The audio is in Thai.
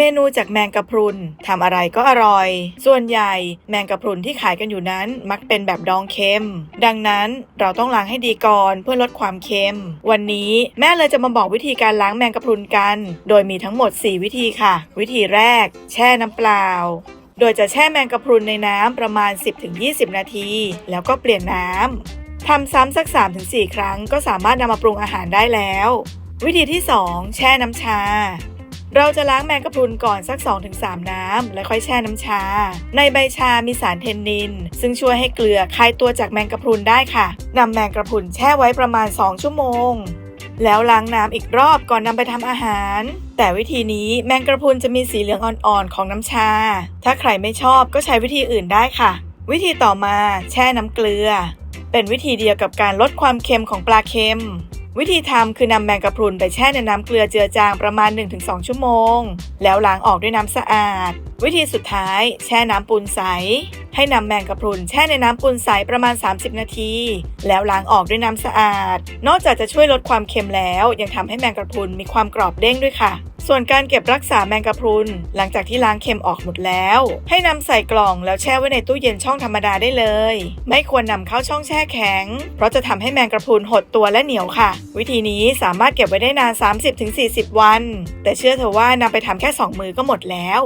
เมนูจากแมงกะพรุนทำอะไรก็อร่อย ส่วนใหญ่แมงกะพรุนที่ขายกันอยู่นั้นมักเป็นแบบดองเค็ม ดังนั้นเราต้องล้างให้ดีก่อนเพื่อลดความเค็ม วันนี้แม่เลยจะมาบอกวิธีการล้างแมงกะพรุนกัน โดยมีทั้งหมด 4 วิธีค่ะ วิธีแรก แช่น้ำเปล่าโดยจะแช่แมงกะพรุนในน้ำประมาณ 10-20 นาที แล้วก็เปลี่ยนน้ำทำซ้ำสัก 3-4 ครั้งก็สามารถนำมาปรุงอาหารได้แล้ว วิธีที่ 2 แช่น้ำชา เราจะล้างแมงกะพรุนก่อนสัก 2-3 น้ำ แล้วค่อยแช่น้ำชา ในใบชามีสารเทนนิน ซึ่งช่วยให้เกลือคลายตัวจากแมงกะพรุนได้ค่ะนำแมงกะพรุนแช่ไว้ประมาณ 2 ชั่วโมง แล้วล้างน้ำอีกรอบก่อนนำไปทำอาหาร แต่วิธีนี้แมงกะพรุนจะมีสีเหลืองอ่อนๆของน้ำชา ถ้าใครไม่ชอบก็ใช้วิธีอื่นได้ค่ะ วิธีต่อมาแช่น้ำเกลือ เป็นวิธีเดียวกับการลดความเค็มของปลาเค็ม วิธีทำคือนำแมงกะพรุนไปแช่ในน้ำเกลือเจือจางประมาณ 1-2 ชั่วโมง แล้วล้างออกด้วยน้ำสะอาด วิธีสุดท้าย แช่น้ำปูนใส ให้นำแมงกะพรุนแช่ในน้ำปูนใสประมาณ 30 นาที แล้วล้างออกด้วยน้ำสะอาด นอกจากจะช่วยลดความเค็มแล้ว ยังทำให้แมงกะพรุนมีความกรอบเด้งด้วยค่ะ ส่วนการเก็บรักษาแมงกะพรุน หลังจากที่ล้างเค็มออกหมดแล้ว ให้นำใส่กล่องแล้วแช่ไว้ในตู้เย็นช่องธรรมดาได้เลย ไม่ควรนำเข้าช่องแช่แข็ง เพราะจะทำให้แมงกะพรุนหดตัวและเหนียวค่ะ วิธีนี้สามารถเก็บไว้ได้นาน 30-40 วัน แต่เชื่อเถอะว่านำไปทำแค่ 2 มือก็หมดแล้ว